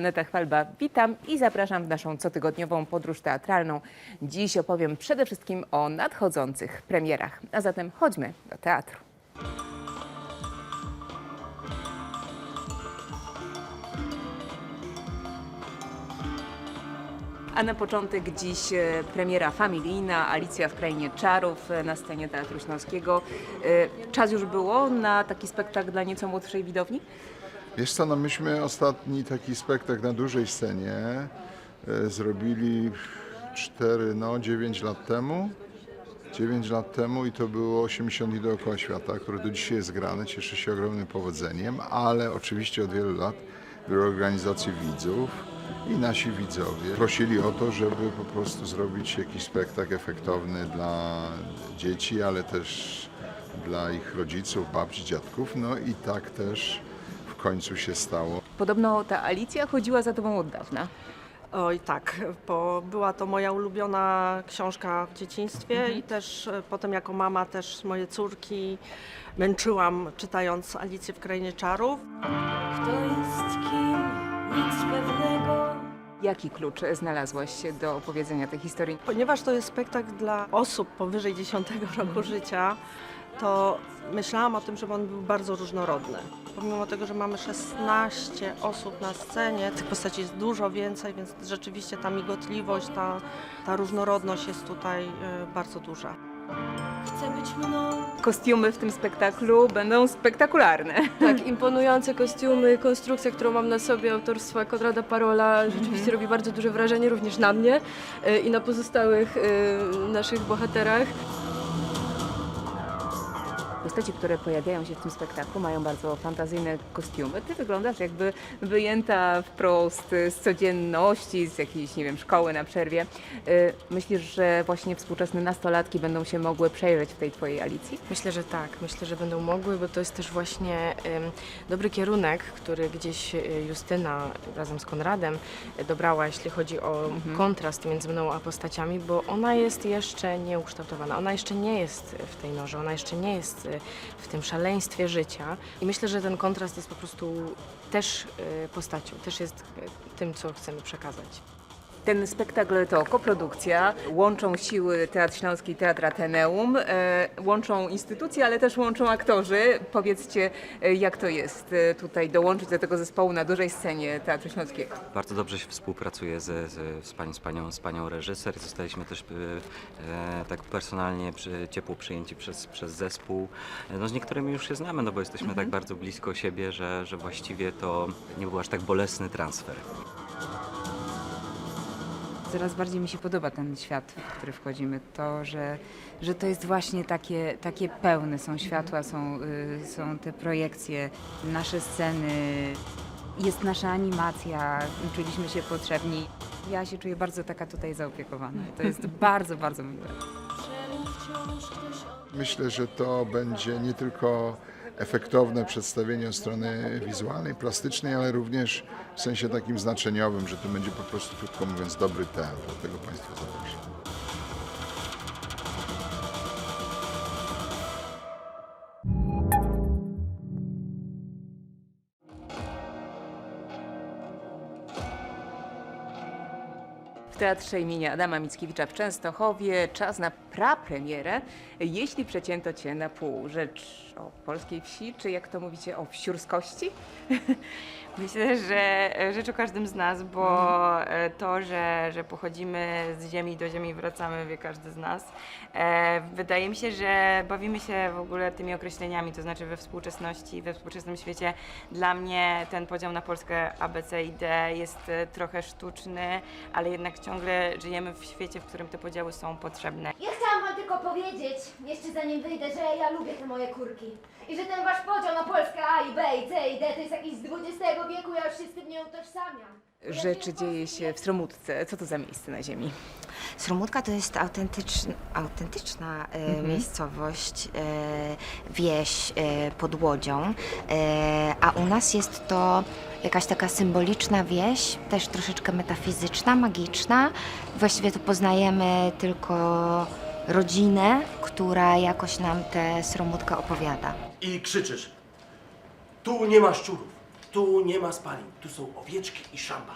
Aneta Chwalba, witam i zapraszam w naszą cotygodniową podróż teatralną. Dziś opowiem przede wszystkim o nadchodzących premierach. A zatem chodźmy do teatru. A na początek dziś e, premiera familijna Alicja w Krainie Czarów e, na scenie Teatru Śląskiego. E, Czas już było na taki spektakl dla nieco młodszej widowni? Wiesz co, no myśmy ostatni taki spektakl na dużej scenie e, zrobili 4, no 9 lat temu. 9 lat temu i to było 80 dni dookoła świata, które do dzisiaj jest grane, cieszy się ogromnym powodzeniem, ale oczywiście od wielu lat w organizacji widzów i nasi widzowie prosili o to, żeby po prostu zrobić jakiś spektakl efektowny dla dzieci, ale też dla ich rodziców, babci, dziadków. No i tak też końcu się stało. Podobno ta Alicja chodziła za tobą od dawna. Oj tak, bo była to moja ulubiona książka w dzieciństwie i też e, potem jako mama też moje córki męczyłam czytając Alicję w Krainie Czarów. Kto jest kim? Nic pewnego. Jaki klucz znalazłaś do opowiedzenia tej historii? Ponieważ to jest spektakl dla osób powyżej 10 roku życia, to myślałam o tym, żeby on był bardzo różnorodny. Pomimo tego, że mamy 16 osób na scenie, tych postaci jest dużo więcej, więc rzeczywiście ta migotliwość, ta, ta różnorodność jest tutaj e, bardzo duża. Chcę być mną. Kostiumy w tym spektaklu będą spektakularne. Tak, imponujące kostiumy, konstrukcja, którą mam na sobie autorstwa Konrada Parola rzeczywiście robi bardzo duże wrażenie również na mnie e, i na pozostałych e, naszych bohaterach. Postaci, które pojawiają się w tym spektaklu, mają bardzo fantazyjne kostiumy. Ty wyglądasz jakby wyjęta wprost z codzienności, z jakiejś, nie wiem, szkoły na przerwie. Y, Myślisz, że właśnie współczesne nastolatki będą się mogły przejrzeć w tej twojej Alicji? Myślę, że tak. Myślę, że będą mogły, bo to jest też właśnie dobry kierunek, który gdzieś e, Justyna razem z Konradem e, dobrała, jeśli chodzi o kontrast między mną a postaciami, bo ona jest jeszcze nieukształtowana. Ona jeszcze nie jest w tej norze, ona jeszcze nie jest w tym szaleństwie życia. I myślę, że ten kontrast jest po prostu też e, postacią, też jest e, tym, co chcemy przekazać. Ten spektakl to koprodukcja, łączą siły Teatr Śląski i Teatr Ateneum, e, łączą instytucje, ale też łączą aktorzy. Powiedzcie, e, jak to jest e, tutaj dołączyć do tego zespołu na dużej scenie Teatru Śląskiego? Bardzo dobrze się współpracuje ze, ze, z, pani, z, panią, z panią reżyser. Zostaliśmy też e, tak personalnie przy, ciepło przyjęci przez, przez zespół. No, z niektórymi już się znamy, no bo jesteśmy tak bardzo blisko siebie, że, że właściwie to nie był aż tak bolesny transfer. Coraz bardziej mi się podoba ten świat, w który wchodzimy. To, że, że to jest właśnie takie, takie pełne. Są światła, są, y, są te projekcje, nasze sceny, jest nasza animacja, czuliśmy się potrzebni. Ja się czuję bardzo taka tutaj zaopiekowana. To jest bardzo, bardzo miłe. Myślę, że to będzie nie tylko efektowne przedstawienie strony wizualnej, plastycznej, ale również w sensie takim znaczeniowym, że to będzie po prostu, krótko mówiąc, dobry teatr. Dlatego Państwa zapraszam. Teatrze imienia Adama Mickiewicza w Częstochowie czas na prapremierę. Jeśli przecięto cię na pół, rzecz o polskiej wsi, czy jak to mówicie, o wsiórskości? Myślę, że rzecz o każdym z nas, bo e, to, że, że pochodzimy z ziemi do ziemi, wracamy, wie każdy z nas. E, Wydaje mi się, że bawimy się w ogóle tymi określeniami, to znaczy we współczesności, we współczesnym świecie. Dla mnie ten podział na Polskę A, B, C i D jest e, trochę sztuczny, ale jednak ciągle żyjemy w świecie, w którym te podziały są potrzebne. Ja chciałam wam tylko powiedzieć, jeszcze zanim wyjdę, że ja lubię te moje kurki. I że ten wasz podział na Polskę A i B i C i D to jest jakiś z XX wieku, ja już się z tym nie utożsamiam. Rzeczy dzieje się w Stromutce. Co to za miejsce na ziemi? Sromutka to jest autentyczna, autentyczna e, miejscowość, e, wieś e, pod Łodzią, e, a u nas jest to jakaś taka symboliczna wieś, też troszeczkę metafizyczna, magiczna. Właściwie to poznajemy tylko rodzinę, która jakoś nam tę sromutka opowiada. i krzyczysz: Tu nie ma szczurów, Tu nie ma spalin, tu są owieczki i szamba.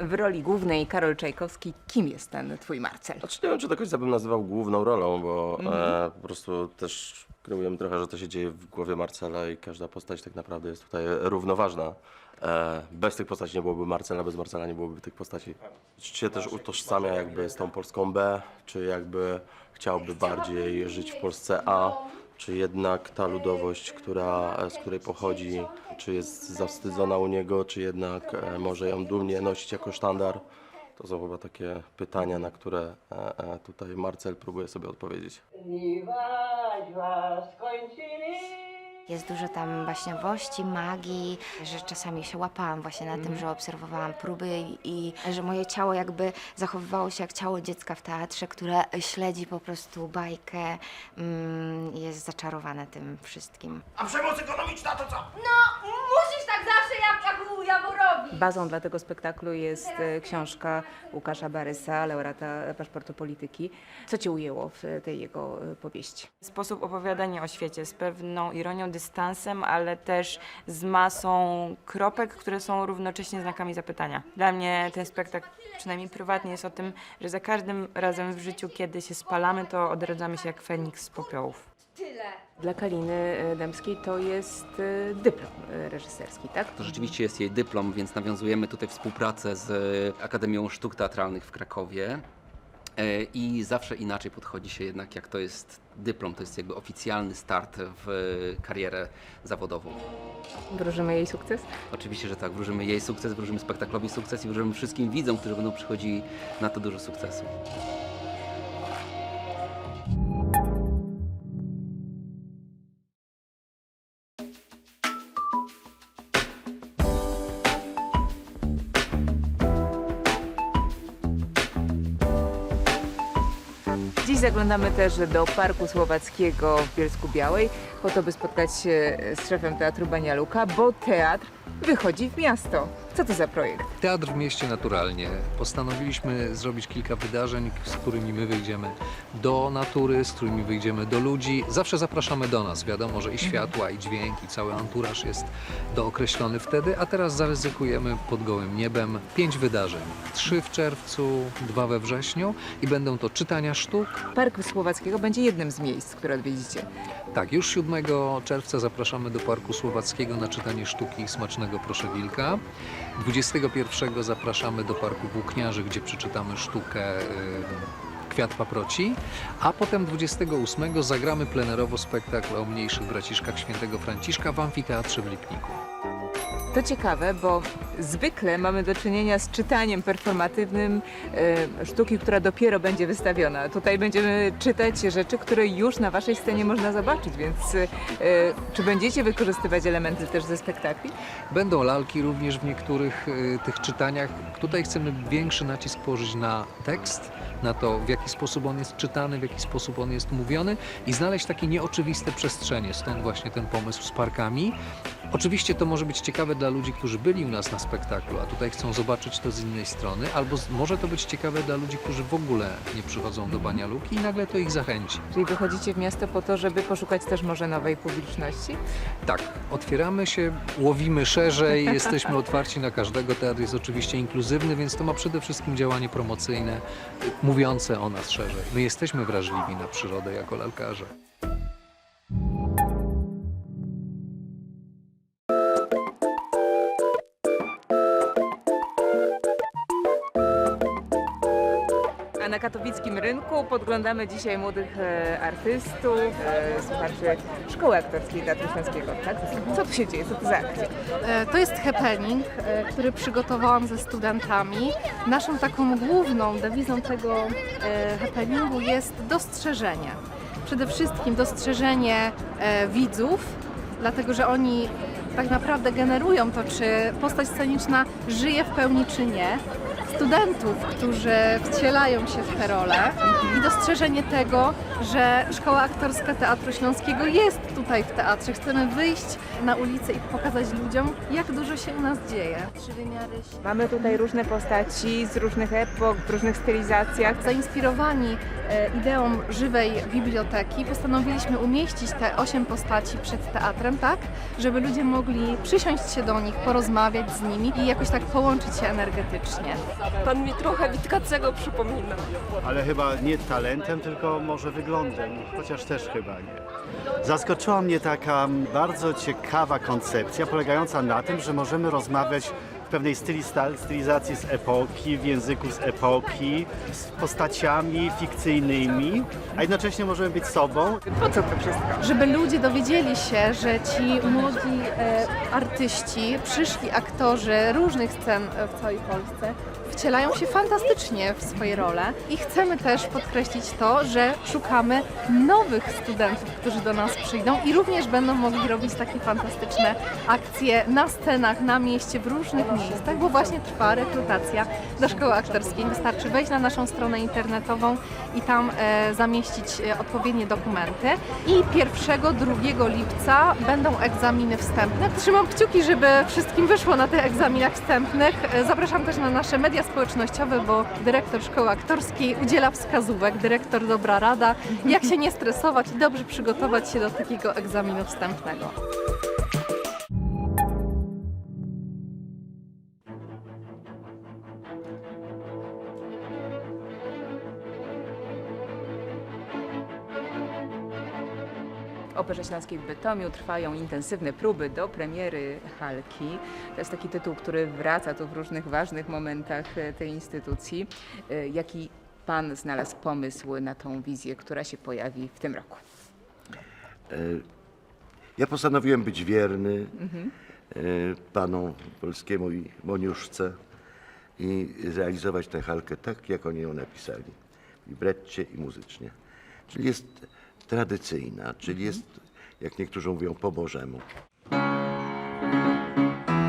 W roli głównej Karol Czajkowski, kim jest ten twój Marcel? Znaczy nie wiem, czy do końca bym nazywał główną rolą, bo e, po prostu też kreujemy trochę, że to się dzieje w głowie Marcela i każda postać tak naprawdę jest tutaj równoważna. E, bez tych postaci nie byłoby Marcela, bez Marcela nie byłoby tych postaci. Czy się też utożsamia jakby z tą Polską B, czy jakby chciałby bardziej żyć w Polsce A, czy jednak ta ludowość, która, z której pochodzi, czy jest zawstydzona u niego, czy jednak e, może ją dumnie nosić jako sztandar. To są chyba takie pytania, na które e, e, tutaj Marcel próbuje sobie odpowiedzieć. Jest dużo tam baśniowości, magii, że czasami się łapałam właśnie na tym, że obserwowałam próby i, że moje ciało jakby zachowywało się jak ciało dziecka w teatrze, które śledzi po prostu bajkę mm, i jest zaczarowane tym wszystkim. A przemoc ekonomiczna to co? No, musisz tak zawsze jak, jak u Jaworowi. Bazą dla tego spektaklu jest e, książka Łukasza Barysa, laureata paszportu polityki. Co cię ujęło w tej jego e, powieści? Sposób opowiadania o świecie z pewną ironią, dystansem, ale też z masą kropek, które są równocześnie znakami zapytania. Dla mnie ten spektakl, przynajmniej prywatnie, jest o tym, że za każdym razem w życiu, kiedy się spalamy, to odradzamy się jak Feniks z popiołów. Tyle. Dla Kaliny e, Dębskiej to jest e, dyplom e, reżyserski, tak? To rzeczywiście jest jej dyplom, więc nawiązujemy tutaj współpracę z Akademią Sztuk Teatralnych w Krakowie. I zawsze inaczej podchodzi się jednak, jak to jest dyplom, to jest jakby oficjalny start w karierę zawodową. Wróżymy jej sukces? Oczywiście, że tak, wróżymy jej sukces, wróżymy spektaklowi sukces i wróżymy wszystkim widzom, którzy będą przychodzili na to dużo sukcesu. Zaglądamy też do Parku Słowackiego w Bielsku Białej, po to by spotkać się z szefem Teatru Banialuka, bo teatr wychodzi w miasto. Co to za projekt? Teatr w mieście naturalnie. Postanowiliśmy zrobić kilka wydarzeń, z którymi my wyjdziemy do natury, z którymi wyjdziemy do ludzi. Zawsze zapraszamy do nas. Wiadomo, że i światła, i dźwięk, i cały anturaż jest dookreślony wtedy, a teraz zaryzykujemy pod gołym niebem pięć wydarzeń. Trzy w czerwcu, dwa we wrześniu i będą to czytania sztuk. Park Słowackiego będzie jednym z miejsc, które odwiedzicie. Tak, już 7 czerwca zapraszamy do Parku Słowackiego na czytanie sztuki Smacznego Proszę Wilka. 21 zapraszamy do Parku Włókniarzy, gdzie przeczytamy sztukę y, Kwiat Paproci, a potem 28 zagramy plenerowo spektakl o mniejszych braciszkach świętego Franciszka w amfiteatrze w Lipniku. To ciekawe, bo zwykle mamy do czynienia z czytaniem performatywnym e, sztuki, która dopiero będzie wystawiona. Tutaj będziemy czytać rzeczy, które już na waszej scenie można zobaczyć, więc e, czy będziecie wykorzystywać elementy też ze spektakli? Będą lalki również w niektórych y, tych czytaniach. Tutaj chcemy większy nacisk położyć na tekst, na to, w jaki sposób on jest czytany, w jaki sposób on jest mówiony i znaleźć takie nieoczywiste przestrzenie. Stąd właśnie ten pomysł z parkami. Oczywiście to może być ciekawe dla ludzi, którzy byli u nas na spektaklu, a tutaj chcą zobaczyć to z innej strony, albo może to być ciekawe dla ludzi, którzy w ogóle nie przychodzą do Banialuki i nagle to ich zachęci. Czyli wychodzicie w miasto po to, żeby poszukać też może nowej publiczności? Tak, otwieramy się, łowimy szerzej, jesteśmy otwarci na każdego. Teatr jest oczywiście inkluzywny, więc to ma przede wszystkim działanie promocyjne, mówiące o nas szerzej. My jesteśmy wrażliwi na przyrodę jako lalkarze. Katowickim rynku podglądamy dzisiaj młodych e, artystów, e, słuchaczy Szkoły Aktorskiej Teatru Śląskiego. Tak? Co tu się dzieje? Co to za akcja? E, To jest happening, e, który przygotowałam ze studentami. Naszą taką główną dewizą tego happeningu jest dostrzeżenie. Przede wszystkim dostrzeżenie widzów, dlatego że oni tak naprawdę generują to, czy postać sceniczna żyje w pełni, czy nie. Studentów, którzy wcielają się w te role i dostrzeżenie tego, że Szkoła Aktorska Teatru Śląskiego jest tutaj w teatrze. Chcemy wyjść na ulicę i pokazać ludziom, jak dużo się u nas dzieje. Trzy wymiary Mamy tutaj różne postaci z różnych epok, w różnych stylizacjach. Zainspirowani e, ideą żywej biblioteki postanowiliśmy umieścić te osiem postaci przed teatrem tak, żeby ludzie mogli przysiąść się do nich, porozmawiać z nimi i jakoś tak połączyć się energetycznie. Pan mi trochę Witkacego przypomina. ale chyba nie talentem, tylko może wyglądem, chociaż też chyba nie. Zaskoczyła mnie taka bardzo ciekawa koncepcja polegająca na tym, że możemy rozmawiać w pewnej styliza- stylizacji z epoki, w języku z epoki, z postaciami fikcyjnymi, a jednocześnie możemy być sobą. Po co to wszystko? Żeby ludzie dowiedzieli się, że ci młodzi e, artyści, przyszli aktorzy różnych scen w całej Polsce wcielają się fantastycznie w swoje role i chcemy też podkreślić to, że szukamy nowych studentów, którzy do nas przyjdą i również będą mogli robić takie fantastyczne akcje na scenach, na mieście, w różnych miejscach, bo właśnie trwa rekrutacja do szkoły aktorskiej. Wystarczy wejść na naszą stronę internetową i tam e, zamieścić e, odpowiednie dokumenty. I 1-2 lipca będą egzaminy wstępne. Trzymam kciuki, żeby wszystkim wyszło na tych egzaminach wstępnych. E, Zapraszam też na nasze media społecznościowe, bo dyrektor szkoły aktorskiej udziela wskazówek, dyrektor dobra rada, jak się nie stresować i dobrze przygotować się do takiego egzaminu wstępnego. Operze Śląskiej w Bytomiu trwają intensywne próby do premiery Halki. To jest taki tytuł, który wraca tu w różnych ważnych momentach e, tej instytucji. E, Jaki Pan znalazł pomysł na tą wizję, która się pojawi w tym roku? E, Ja postanowiłem być wierny Mhm. panu polskiemu i Moniuszce i zrealizować tę halkę tak, jak oni ją napisali. W libretcie i muzycznie. Czyli jest tradycyjna, czyli jest, jak niektórzy mówią, po Bożemu.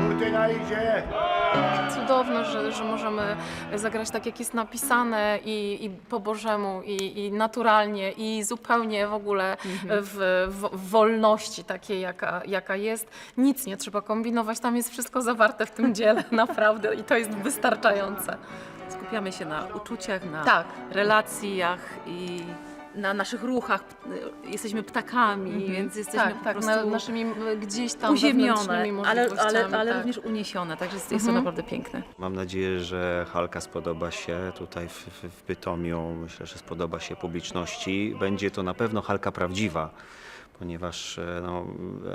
Kurtyna idzie! Cudowne, że, że możemy zagrać tak, jak jest napisane i, i po Bożemu, i, i naturalnie, i zupełnie w ogóle w, w, w wolności takiej, jaka, jaka jest. Nic nie trzeba kombinować, tam jest wszystko zawarte w tym dziele, naprawdę, i to jest wystarczające. Skupiamy się na uczuciach, na Tak. relacjach i na naszych ruchach. Jesteśmy ptakami, Mhm. więc jesteśmy tak, po tak, prostu na, naszymi gdzieś tam uziemione, ale, ale, ale tak. również uniesione, także jest, jest Mhm. to naprawdę piękne. Mam nadzieję, że Halka spodoba się tutaj w, w, w Bytomiu. Myślę, że spodoba się publiczności. Będzie to na pewno Halka prawdziwa, ponieważ e, no,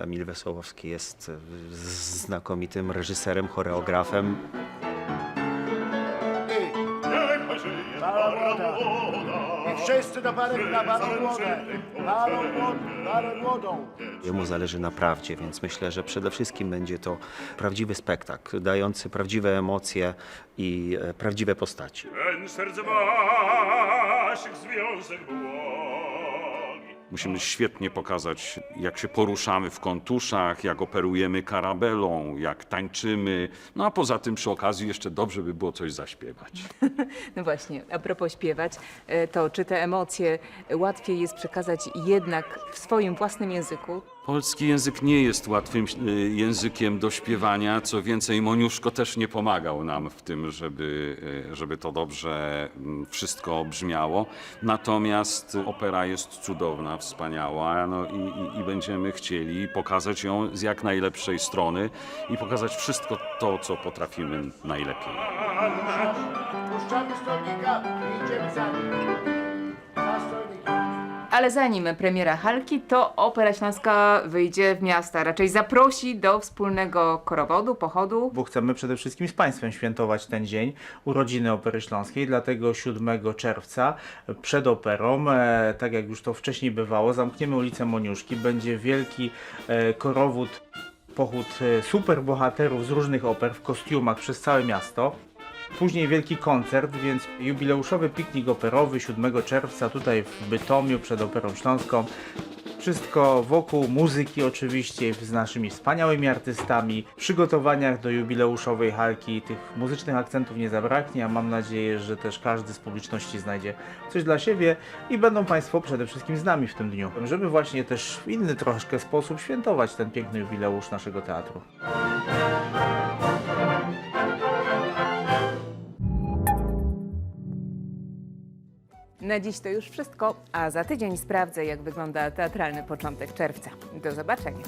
Emil Wesołowski jest e, znakomitym reżyserem, choreografem. Para młoda! I wszyscy do pary na parę młodę! Parą młodą, parę młodą! Jemu zależy na prawdzie, więc myślę, że przede wszystkim będzie to prawdziwy spektakl, dający prawdziwe emocje i e, prawdziwe postaci. Ten serc waszych związek błogi. Musimy świetnie pokazać, jak się poruszamy w kontuszach, jak operujemy karabelą, jak tańczymy. No a poza tym przy okazji jeszcze dobrze by było coś zaśpiewać. No właśnie, a propos śpiewać, e, to czy te emocje łatwiej jest przekazać jednak w swoim własnym języku? Polski język nie jest łatwym y, językiem do śpiewania. Co więcej, Moniuszko też nie pomagał nam w tym, żeby, y, żeby to dobrze mm, wszystko brzmiało. Natomiast opera jest cudowna, wspaniała no i, i, i będziemy chcieli pokazać ją z jak najlepszej strony i pokazać wszystko to, co potrafimy najlepiej. Puszczamy stolnika i idziemy za nim. Ale zanim premiera Halki, to Opera Śląska wyjdzie w miasta, raczej zaprosi do wspólnego korowodu, pochodu. Bo chcemy przede wszystkim z Państwem świętować ten dzień, urodziny Opery Śląskiej, dlatego 7 czerwca przed operą, e, tak jak już to wcześniej bywało, zamkniemy ulicę Moniuszki, będzie wielki e, korowód, pochód e, superbohaterów z różnych oper w kostiumach przez całe miasto. Później wielki koncert, więc jubileuszowy piknik operowy 7 czerwca tutaj w Bytomiu przed Operą Śląską. Wszystko wokół muzyki oczywiście, z naszymi wspaniałymi artystami. W przygotowaniach do jubileuszowej halki tych muzycznych akcentów nie zabraknie, a mam nadzieję, że też każdy z publiczności znajdzie coś dla siebie i będą Państwo przede wszystkim z nami w tym dniu, żeby właśnie też w inny troszkę sposób świętować ten piękny jubileusz naszego teatru. Na dziś to już wszystko, a za tydzień sprawdzę, jak wygląda teatralny początek czerwca. Do zobaczenia.